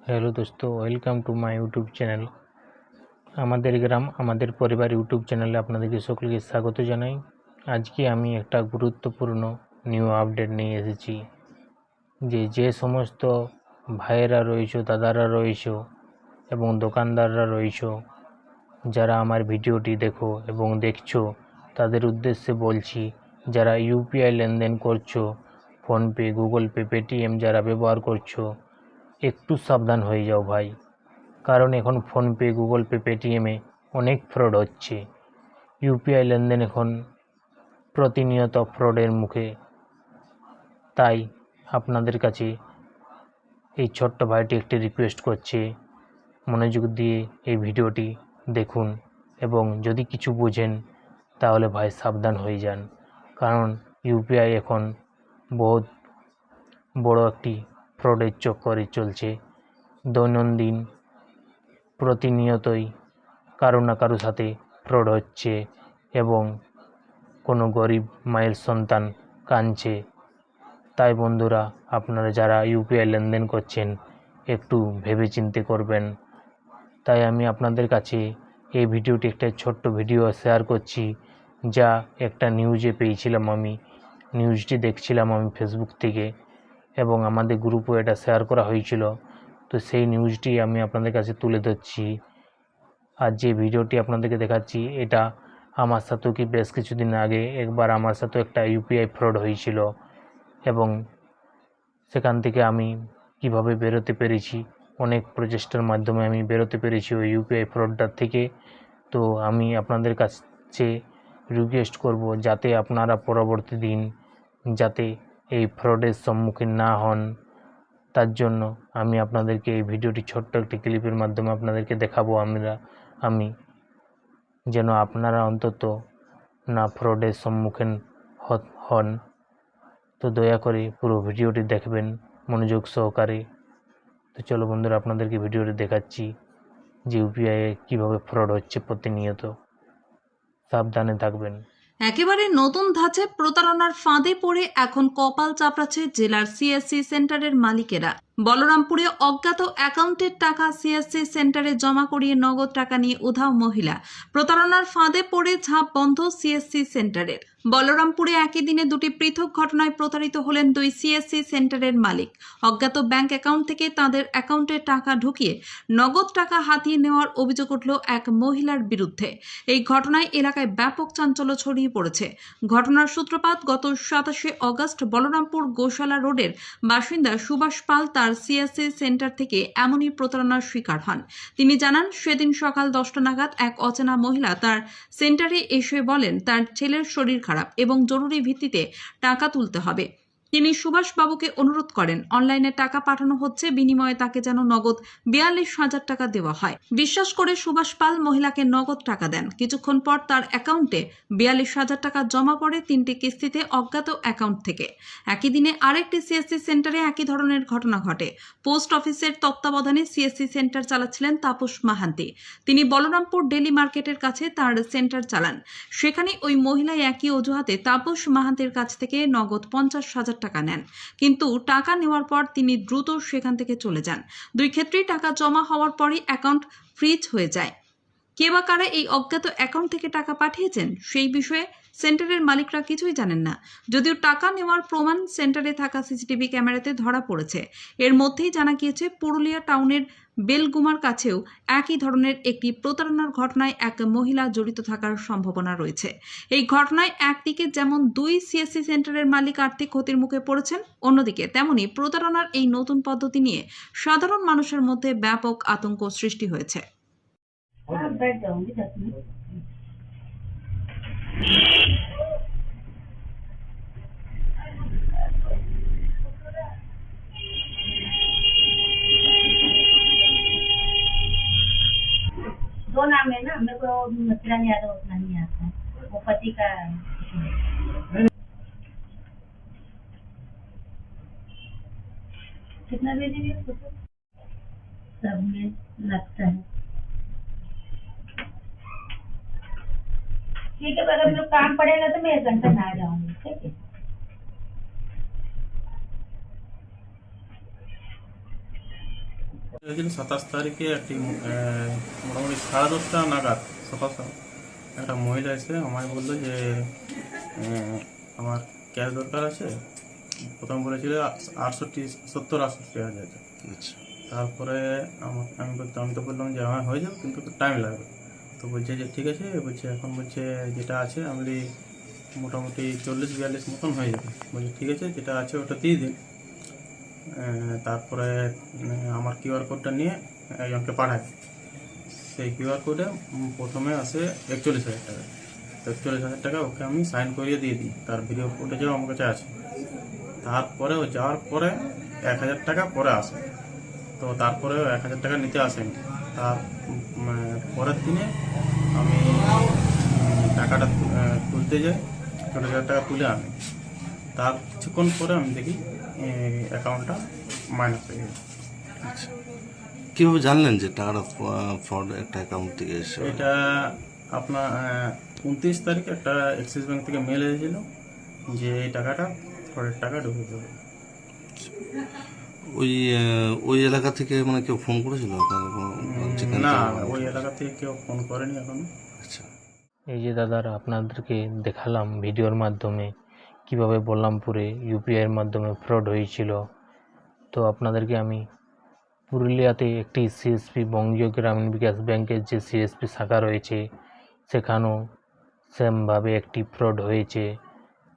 Hello দোস্ত welcome to my YouTube channel আমাদের গ্রাম, আমাদের পরিবার ইউটিউব চ্যানেলে আপনাদেরকে সকলকে স্বাগত জানাই। আজকে আমি একটা গুরুত্বপূর্ণ নিউ আপডেট নিয়ে এসেছি। যে যে সমস্ত ভাইয়েরা রয়েছে, দাদারা রয়েছে এবং দোকানদাররা রয়েছে, যারা আমার ভিডিওটি দেখো এবং দেখছ, তাদের উদ্দেশ্যে বলছি, যারা ইউপিআই লেনদেন করছ ফোনপে গুগল পে পেটিএম যারা ব্যবহার করছ একটু সাবধান হয়ে যাও ভাই। কারণ এখন ফোনপে গুগল পে পেটিএমে অনেক ফ্রড হচ্ছে। ইউপিআই লেনদেন এখন প্রতিনিয়ত ফ্রডের মুখে। তাই আপনাদের কাছে এই ছোট্ট ভাইটি একটি রিকোয়েস্ট করছে। মনোযোগ দিয়ে এই ভিডিওটি দেখুন এবং যদি কিছু বোঝেন, তাহলে ভাই সাবধান হয়ে যান। কারণ ইউপিআই এখন বহুত বড় একটি ফ্রডের চক্করে চলছে। দৈনন্দিন প্রতিনিয়তই কারও না কারও সাথে ফ্রড হচ্ছে এবং কোনো গরিব মায়ের সন্তান কাঁদছে। তাই বন্ধুরা, আপনারা যারা ইউপিআই লেনদেন করছেন, একটু ভেবেচিন্তে করবেন। তাই আমি আপনাদের কাছে এই ভিডিওটি একটা ছোট্ট ভিডিও শেয়ার করছি, যা একটা নিউজে পেয়েছিলাম আমি। নিউজটি দেখছিলাম আমি ফেসবুক থেকে। এবং আমাদের গ্রুপও এটা শেয়ার করা হয়েছিল। তো সেই নিউজটি আমি আপনাদের কাছে তুলে ধরছি। আর যে ভিডিওটি আপনাদেরকে দেখাচ্ছি, এটা আমার সাথেও কি বেশ কিছুদিন আগে একবার আমার সাথেও একটা ইউপিআই ফ্রড হয়েছিল এবং সেখান থেকে আমি কীভাবে বেরোতে পেরেছি, অনেক প্রচেষ্টার মাধ্যমে আমি বেরোতে পেরেছি ওই ইউপিআই ফ্রডটার থেকে। তো আমি আপনাদের কাছে রিকোয়েস্ট করব যাতে আপনারা পরবর্তী দিন যাতে এই ফ্রডের সম্মুখীন না হন। তার জন্য আমি আপনাদেরকে এই ভিডিওটি ছোট্ট একটি ক্লিপের মাধ্যমে আপনাদেরকে দেখাবো আমরা, আমি, যেন আপনারা অন্তত না ফ্রডের সম্মুখীন হন। তো দয়া করে পুরো ভিডিওটি দেখবেন, মনোযোগ সহকারে। তো চলো বন্ধুরা, আপনাদেরকে ভিডিওটি দেখাচ্ছি যে ইউপিআই কীভাবে ফ্রড হচ্ছে প্রতিনিয়ত। সাবধানে থাকবেন। একেবারে নতুন ধাঁচে প্রতারণার ফাঁদে পড়ে এখন কপাল চাপড়াচ্ছে জেলার সিএসসি সেন্টারের মালিকেরা। বলরামপুরে অজ্ঞাত অ্যাকাউন্টের টাকা সিএসসি সেন্টারে জমা করিয়ে নগদ টাকা নিয়ে উধাও মহিলা। প্রতারণার ফাঁদে পড়ে ঝাঁপ বন্ধ সিএসসি সেন্টারের বলরামপুরে একই দিনে দুটি পৃথক ঘটনায় প্রতারিত হলেন দুই সিএসসি সেন্টারের মালিক। অজ্ঞাত ব্যাংক অ্যাকাউন্ট থেকে তাদের অ্যাকাউন্টে টাকা ঢুকিয়ে নগদ টাকা হাতিয়ে নেওয়ার অভিযোগ উঠল এক মহিলার বিরুদ্ধে। এই ঘটনায় এলাকায় ব্যাপক চাঞ্চল্য ছড়িয়ে পড়েছে। ঘটনার সূত্রপাত গত সাতাশে অগস্ট বলরামপুর গোশালা রোডের বাসিন্দা সুভাষ পাল তার সিএসসি সেন্টার থেকে এমনই প্রতারণার শিকার হন। তিনি জানান, সেদিন সকাল দশটা নাগাদ এক অচেনা মহিলা তার সেন্টারে এসে বলেন, তার ছেলের শরীর খারাপ এবং জরুরি ভিত্তিতে টাকা তুলতে হবে। তিনি সুভাষবাবুকে অনুরোধ করেন, অনলাইনে টাকা পাঠানো হচ্ছে, বিনিময়ে তাকে যেন নগদ বিয়াল্লিশ হাজার টাকা দেওয়া হয়। বিশ্বাস করে সুভাষ পাল মহিলাকে নগদ টাকা দেন। কিছুক্ষণ পর তার অ্যাকাউন্টে বিয়াল্লিশ হাজার টাকা জমা পড়ে তিনটি কিস্তিতে অজ্ঞাত অ্যাকাউন্ট থেকে। একই দিনে আরেকটি সিএসসি সেন্টারে একই ধরনের ঘটনা ঘটে। পোস্ট অফিসের তত্ত্বাবধানে সিএসসি সেন্টার চালাচ্ছিলেন তাপস মাহান্তি। তিনি বলরামপুর ডেলি মার্কেটের কাছে তার সেন্টার চালান। সেখানে ওই মহিলা একই অজুহাতে তাপস মাহান্তির কাছ থেকে নগদ পঞ্চাশ হাজার টাকা নেন। কিন্তু টাকা নেওয়ার পর তিনি দ্রুত সেখান থেকে চলে যান। দুই ক্ষেত্রেই টাকা জমা হওয়ার পরই অ্যাকাউন্ট ফ্রিজ হয়ে যায়। কে বা কারা এই অজ্ঞাত অ্যাকাউন্ট থেকে টাকা পাঠিয়েছেন, সেই বিষয়ে সেন্টারের মালিকরা কিছুই জানেন না। যদিও টাকা নেওয়ার প্রমাণ সেন্টারে থাকা সিসিটিভি ক্যামেরাতে ধরা পড়েছে। এর মধ্যেই জানা গিয়েছে, পুরুলিয়া টাউনের বেলগুমার কাছেও একই ধরনের একটি প্রতারণার ঘটনায় এক মহিলা জড়িত থাকার সম্ভাবনা রয়েছে। এই ঘটনায় একদিকে যেমন দুই সিএসসি সেন্টারের মালিক আর্থিক ক্ষতির মুখে পড়েছেন অন্যদিকে তেমনি প্রতারণার এই নতুন পদ্ধতি নিয়ে সাধারণ মানুষের মধ্যে ব্যাপক আতঙ্ক সৃষ্টি হয়েছে। दो नाम है ना मेरे को मथुरान यादव उतना नहीं आता। है वो पति का कितना भेजेंगे सब में लगता है। ठीक है अगर मेरे काम पड़ेगा तो मैं एक घंटा में आ जाऊँगी, ठीक है? হয়েছিল সাতাশ তারিখে একটি মোটামুটি সাড়ে দশটা নাগাদ সকাল একটা মহিলা এসে আমায় বলল যে আমার ক্যাশ দরকার আছে। প্রথম বলেছিল আটষট্টি সত্তর আটষট্টি হাজার আচ্ছা। তারপরে আমার আমি আমি তো বললাম যে আমার হয়ে যাবে কিন্তু টাইম লাগবে। তো বলছে যে ঠিক আছে বলছে এখন বলছে যেটা আছে আমি মোটামুটি চল্লিশ বিয়াল্লিশ মতন হয়ে যাবে। বলছে ঠিক আছে যেটা আছে ওটা দিয়ে দিন। তারপরে আমার কিউআর কোডটা নিয়ে একজনকে পাঠায়। সেই কিউআর কোডে প্রথমে আসে একচল্লিশ হাজার টাকা। তো একচল্লিশ হাজার টাকা ওকে আমি সাইন করিয়ে দিয়ে দিই। তার ভিডিও ফুটেজও আমার কাছে আছে। তারপরে ও যাওয়ার পরে এক হাজার টাকা পরে আসে। তো তারপরে এক হাজার টাকা নিতে আসেনি তার পরের দিনে আমি টাকাটা তুলতে যাই। চল্লিশ হাজার টাকা তুলে আনি। তার কিছুক্ষণ পরে আমি দেখি অ্যাকাউন্টটা মাইনাস হয়ে গেছে কীভাবে জানলেন যে টাকাটা ফ্রড একটা অ্যাকাউন্ট থেকে এসে এটা আপনার উনত্রিশ তারিখে একটা অ্যাক্সিস ব্যাঙ্ক থেকে মেল এসেছিল যে এই টাকাটা ফ্রডের টাকা ঢুকে যাবে। ওই ওই এলাকা থেকে মানে কেউ ফোন করেছিল? না ওই এলাকা থেকে কেউ ফোন করেনি এখনও। আচ্ছা। এই যে দাদারা আপনাদেরকে দেখালাম ভিডিওর মাধ্যমে কীভাবে বললামপুরে ইউপিআইয়ের মাধ্যমে ফ্রড হয়েছিল? তো আপনাদেরকে আমি পুরুলিয়াতে একটি সিএসপি বঙ্গীয় গ্রামীণ বিকাশ ব্যাংকের যে সিএসপি শাখা রয়েছে, সেখানেও সেমভাবে একটি ফ্রড হয়েছে।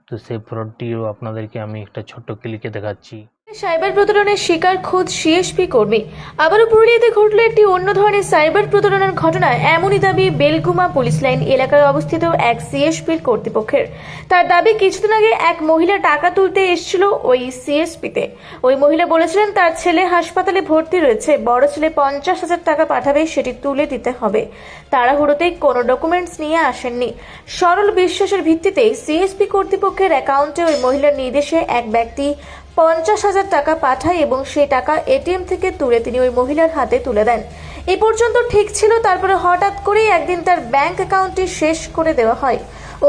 তো সেই ফ্রডটিও আপনাদেরকে আমি একটা ছোট্ট ক্লিকে দেখাচ্ছি। সাইবার প্রতারণার শিকার খোদ সিএসপি কর্মী। আবারও পুরুলিয়াতে ঘটল একটি অন্য ধরনের সাইবার প্রতারণার ঘটনা। এমনই দাবি বেলকুমা পুলিশ লাইন এলাকায় অবস্থিত এক সিএসপির কর্তৃপক্ষের। তার দাবি, কিছুদিন আগে এক মহিলা টাকা তুলতে এসেছিল ওই সিএসপিতে। ওই মহিলা বলেছিলেন, তার ছেলে হাসপাতালে ভর্তি রয়েছে। বড় ছেলে পঞ্চাশ হাজার টাকা পাঠাবে, সেটি তুলে দিতে হবে। তাড়াহুড়োতে কোনো ডকুমেন্টস নিয়ে আসেননি। সরল বিশ্বাসের ভিত্তিতে সিএসপি কর্তৃপক্ষের অ্যাকাউন্টে ওই মহিলার নির্দেশে এক ব্যক্তি পঞ্চাশ হাজার টাকা পাঠায় এবং সেই টাকা এটিএম থেকে তুলে তিনি ওই মহিলার হাতে তুলে দেন। এ পর্যন্ত ঠিক ছিল, তারপরে হঠাৎ করেই একদিন তার ব্যাংক অ্যাকাউন্টটি শেষ করে দেওয়া হয়।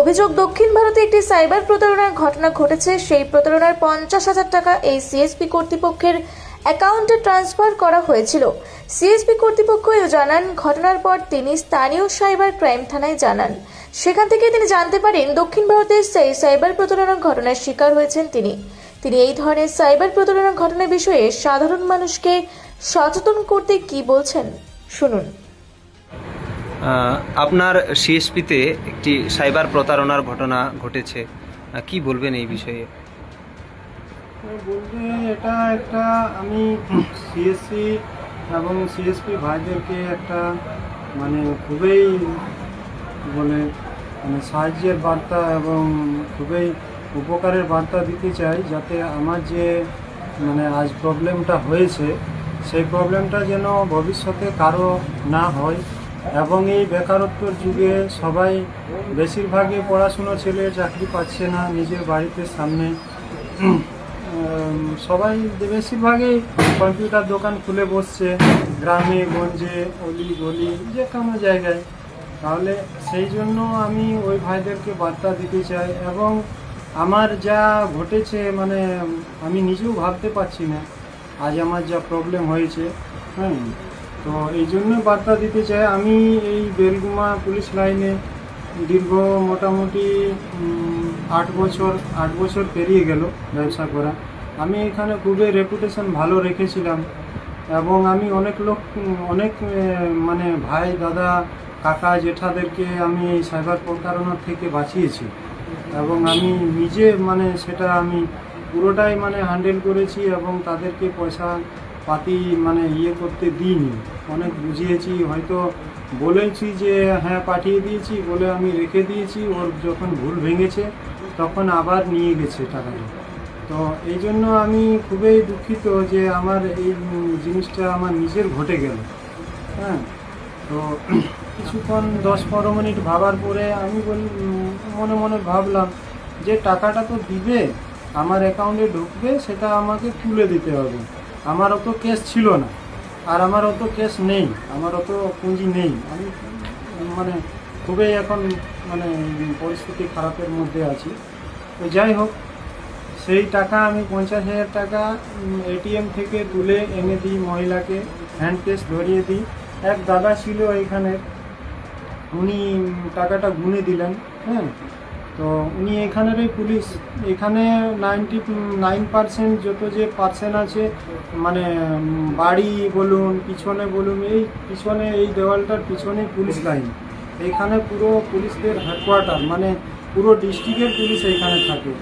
অভিযোগ, দক্ষিণ ভারতে একটি সাইবার প্রতারণার ঘটনা ঘটেছে। সেই প্রতারণার পঞ্চাশ হাজার টাকা এই সিএসপি কর্তৃপক্ষের অ্যাকাউন্টে ট্রান্সফার করা হয়েছিল। সিএসপি কর্তৃপক্ষ জানান, ঘটনার পর তিনি স্থানীয় সাইবার ক্রাইম থানায় জানান। সেখান থেকে তিনি জানতে পারেন, দক্ষিণ ভারতের সেই সাইবার প্রতারণার ঘটনার শিকার হয়েছেন তিনি। তিনি এই ধরনের সাইবার প্রতারণার ঘটনার বিষয়ে সাধারণ মানুষকে সচেতন করতে কি বলছেন? শুনুন। আপনার সিএসপিতে একটি সাইবার প্রতারণার ঘটনা ঘটেছে। কি বলবেন এই বিষয়ে? বলতে এটা একটা আমি সিএসসি এবং সিএসপি ভাইদেরকে একটা মানে খুবই বলে মানে সাহায্যের বার্তা এবং খুবই উপকারের বার্তা দিতে চাই যাতে আমার যে মানে আজ প্রবলেমটা হয়েছে, সেই প্রবলেমটা যেন ভবিষ্যতে কারও না হয় এবং এই বেকারত্বর যুগে সবাই বেশিরভাগই পড়াশুনো ছেলে চাকরি পাচ্ছে না নিজের বাড়িতে সামনে। সবাই বেশিরভাগই কম্পিউটার দোকান খুলে বসছে, গ্রামে, গঞ্জে, অলি গলি, যে কোনো জায়গায়। তাহলে সেই জন্য আমি ওই ভাইদেরকে বার্তা দিতে চাই এবং আমার যা ঘটেছে মানে আমি নিজেও ভাবতে পারছি না। আজ আমার যা প্রবলেম হয়েছে হ্যাঁ? তো এই জন্য বার্তা দিতে চাই, আমি এই বেলগুমা পুলিশ লাইনে দীর্ঘ মোটামুটি আট বছর আট বছর পেরিয়ে গেল ব্যবসা করা। আমি এখানে খুবই রেপুটেশন ভালো রেখেছিলাম এবং আমি অনেক লোক, অনেক মানে ভাই, দাদা, কাকা, জেঠাদেরকে আমি সাইবার প্রতারণা থেকে বাঁচিয়েছি। এবং আমি নিজে মানে সেটা আমি পুরোটাই মানে হ্যান্ডেল করেছি এবং তাদেরকে পয়সা পাতি মানে ইয়ে করতে দিইনি। অনেক বুঝিয়েছি, হয়তো বলেছি যে হ্যাঁ পাঠিয়ে দিয়েছি বলে আমি রেখে দিয়েছি, ওর যখন ভুল ভেঙেছে তখন আবার নিয়ে গেছে টাকাটা। তো এই জন্য আমি খুবই দুঃখিত যে আমার এই জিনিসটা আমার নিজের ঘটে গেল। হ্যাঁ? তো কিছুক্ষণ, দশ পনেরো মিনিট ভাবার পরে আমি বলি, মনে মনে ভাবলাম যে টাকাটা তো দিবে, আমার অ্যাকাউন্টে ঢুকবে, সেটা আমাকে তুলে দিতে হবে। আমার অত কেস ছিল না, আর আমার অত কেস নেই, আমার অত পুঁজি নেই। আমি মানে খুবই এখন মানে পরিস্থিতি খারাপের মধ্যে আছি। তো যাই হোক, সেই টাকা আমি পঞ্চাশ হাজার টাকা এটিএম থেকে তুলে এনে দিই মহিলাকে হ্যান্ড ক্যাশ ধরিয়ে দিই। এক দাদা ছিল এখানে। উনি টাকাটা গুনে দিলেন হ্যাঁ। তো উনি এখানেরই পুলিশ। এখানে নাইনটি, নাইন পার্সেন্ট যত যে পার্সেন্ট আছে মানে বাড়ি বলুন, পিছনে বলুন, এই পিছনে, এই দেওয়ালটার পিছনে পুলিশ লাইন। এইখানে পুরো পুলিশদের হেডকোয়ার্টার মানে পুরো ডিস্ট্রিক্টের পুলিশ এইখানে থাকে।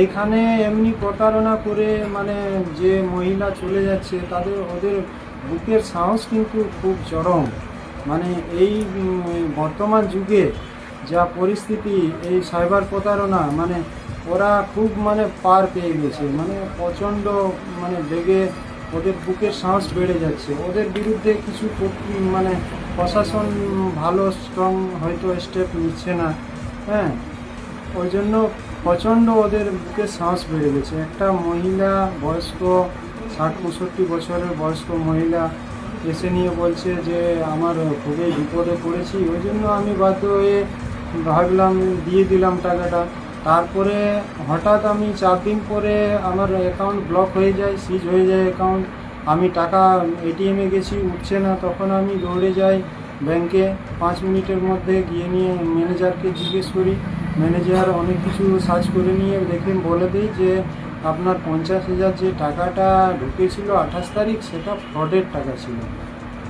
এইখানে এমনি প্রতারণা করে মানে যে মহিলা চলে যাচ্ছে, তাদের, ওদের বুকের সাহস কিন্তু খুব চরম। মানে এই বর্তমান যুগে যা পরিস্থিতি, এই সাইবার প্রতারণা মানে ওরা খুব মানে পার পেয়ে গেছে। মানে প্রচণ্ড মানে বেগে ওদের বুকের সাহস বেড়ে যাচ্ছে। ওদের বিরুদ্ধে কিছু মানে প্রশাসন ভালো স্ট্রং হয়তো স্টেপ নিচ্ছে না। হ্যাঁ? ওই জন্য প্রচণ্ড ওদের বুকের সাহস বেড়ে গেছে। একটা মহিলা বয়স্ক ষাট পঁয়ষট্টি বছরের বয়স্ক মহিলা এসে নিয়ে বলছে যে, আমার খুবই বিপদে পড়েছি, ওই জন্য আমি বাধ্য হয়ে ভাবলাম, দিয়ে দিলাম টাকাটা। তারপরে হঠাৎ আমি চার দিন পরে আমার অ্যাকাউন্ট ব্লক হয়ে যায় সিজ হয়ে যায় অ্যাকাউন্ট আমি টাকা এটিএমে গেছি, উঠছে না। তখন আমি দৌড়ে যাই ব্যাংকে পাঁচ মিনিটের মধ্যে গিয়ে নিয়ে ম্যানেজারকে জিজ্ঞেস করি। ম্যানেজার অনেক কিছু সার্চ করে নিয়ে দেখে বলে দিই যে আপনার পঞ্চাশ হাজার যে টাকাটা ঢুকেছিল আঠাশ তারিখ, সেটা ফ্রডের টাকা ছিল।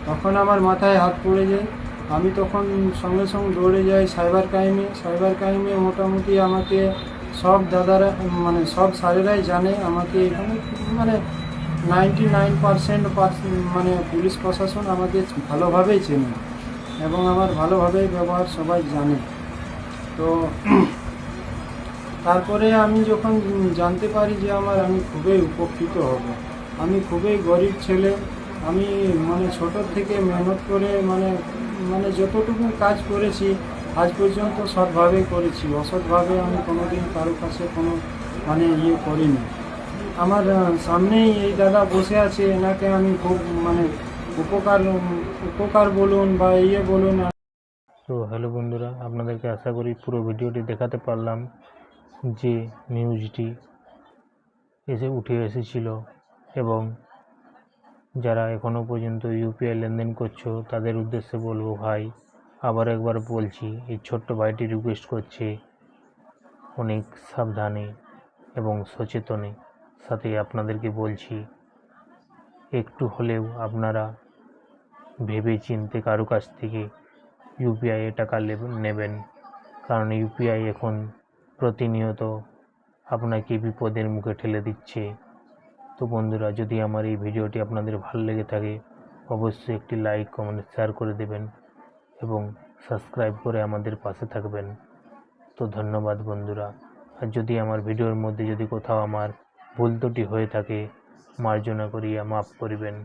তখন আমার মাথায় হাত পড়ে যায়। আমি তখন সঙ্গে সঙ্গে দৌড়ে যাই সাইবার ক্রাইমে। সাইবার ক্রাইমে মোটামুটি আমাকে সব দাদারা মানে সব স্যারেরাই জানে আমাকে এখানে। মানে নাইনটি নাইন পারসেন্ট মানে পুলিশ প্রশাসন আমাকে ভালোভাবেই চেনে এবং আমার ভালোভাবেই ব্যবহার সবাই জানে। তো তারপরে আমি যখন জানতে পারি যে আমার আমি খুবই উপকৃত হব। আমি খুবই গরিব ছেলে। আমি মানে ছোট থেকে মেহনত করে মানে মানে যতটুকু কাজ করেছি, আজ পর্যন্ত সৎভাবে করেছি। অসৎভাবে আমি কোনোদিন কারও কাছে কোনো মানে ইয়ে করিনি। আমার সামনেই এই দাদা বসে আছে। এনাকে আমি খুব মানে উপকার উপকার বলুন বা ইয়ে বলুন। তো হ্যালো বন্ধুরা, আপনাদেরকে আশা করি পুরো ভিডিওটি দেখাতে পারলাম। যে নিউজটি এসে উঠে এসেছিল এবং যারা এখনও পর্যন্ত ইউপিআই লেনদেন করছ, তাদের উদ্দেশ্যে বলব, ভাই, আবার একবার বলছি, এই ছোট্ট ভাইটি রিকোয়েস্ট করছে অনেক সাবধানে এবং সচেতনে। সাথে আপনাদেরকে বলছি, একটু হলেও আপনারা ভেবে চিনতে কারও কাছ থেকে ইউপিআই এ টাকা নেবেন। কারণ ইউপিআই এখন প্রতিনিয়ত আপনাকে বিপদের মুখে ঠেলে দিচ্ছে। তো বন্ধুরা, যদি আমার এই ভিডিওটি আপনাদের ভালো লেগে থাকে, অবশ্যই একটি লাইক, কমেন্ট, শেয়ার করে দেবেন এবং সাবস্ক্রাইব করে আমাদের পাশে থাকবেন। তো ধন্যবাদ বন্ধুরা। আর যদি আমার ভিডিওর মধ্যে যদি কোথাও আমার ভুল ত্রুটি হয়ে থাকে, মার্জনা করিয়া মাফ করিবেন।